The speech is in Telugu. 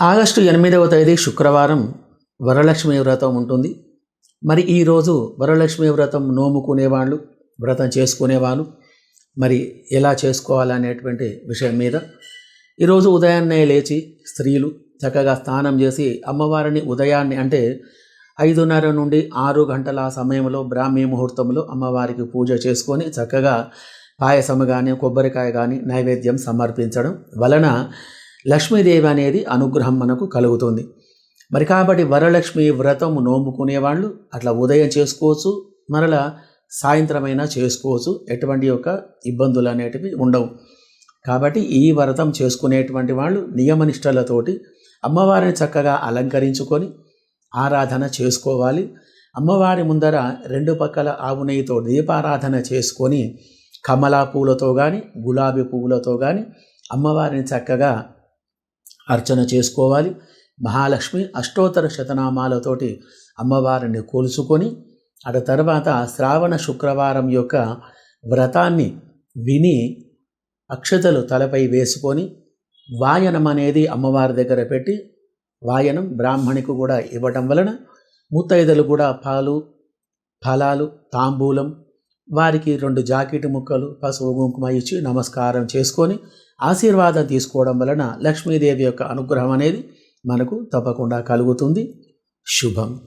ఆగస్టు ఎనిమిదవ తేదీ శుక్రవారం వరలక్ష్మి వ్రతం ఉంటుంది. మరి ఈరోజు వరలక్ష్మి వ్రతం నోముకునేవాళ్ళు వ్రతం చేసుకునేవాళ్ళు. మరి ఎలా చేసుకోవాలనేటువంటి విషయం మీద ఈరోజు ఉదయాన్నే లేచి స్త్రీలు చక్కగా స్నానం చేసి అమ్మవారిని ఉదయాన్నే అంటే ఐదున్నర నుండి ఆరు గంటల సమయంలో బ్రాహ్మీ ముహూర్తంలో అమ్మవారికి పూజ చేసుకొని చక్కగా పాయసం కానీ కొబ్బరికాయ కానీ నైవేద్యం సమర్పించడం వలన లక్ష్మీదేవి అనేది అనుగ్రహం మనకు కలుగుతుంది. మరి కాబట్టి వరలక్ష్మి వ్రతం నోముకునేవాళ్ళు అట్లా ఉదయం చేసుకోవచ్చు మరలా సాయంత్రమైనా చేసుకోవచ్చు. ఎటువంటి యొక్క ఇబ్బందులు అనేటివి ఉండవు. కాబట్టి ఈ వ్రతం చేసుకునేటువంటి వాళ్ళు నియమనిష్టలతోటి అమ్మవారిని చక్కగా అలంకరించుకొని ఆరాధన చేసుకోవాలి. అమ్మవారి ముందర రెండు పక్కల ఆవు నెయ్యితో దీపారాధన చేసుకొని కమలా పూలతో కానీ గులాబీ పువ్వులతో కానీ అమ్మవారిని చక్కగా అర్చన చేసుకోవాలి. మహాలక్ష్మి అష్టోత్తర శతనామాలతోటి అమ్మవారిని కోల్చుకొని అటు తర్వాత శ్రావణ శుక్రవారం యొక్క వ్రతాన్ని విని అక్షతలు తలపై వేసుకొని వాయనం అనేది అమ్మవారి దగ్గర పెట్టి వాయనం బ్రాహ్మణికి కూడా ఇవ్వటం వలన ముత్తైదలు కూడా పాలు ఫలాలు తాంబూలం వారికి రెండు జాకెట్ ముక్కలు పసుపు కుంకుమ ఇచ్చి నమస్కారం చేసుకొని ఆశీర్వాదం తీసుకోవడం వలన లక్ష్మీదేవి యొక్క అనుగ్రహం అనేది మనకు తప్పకుండా కలుగుతుంది. శుభం.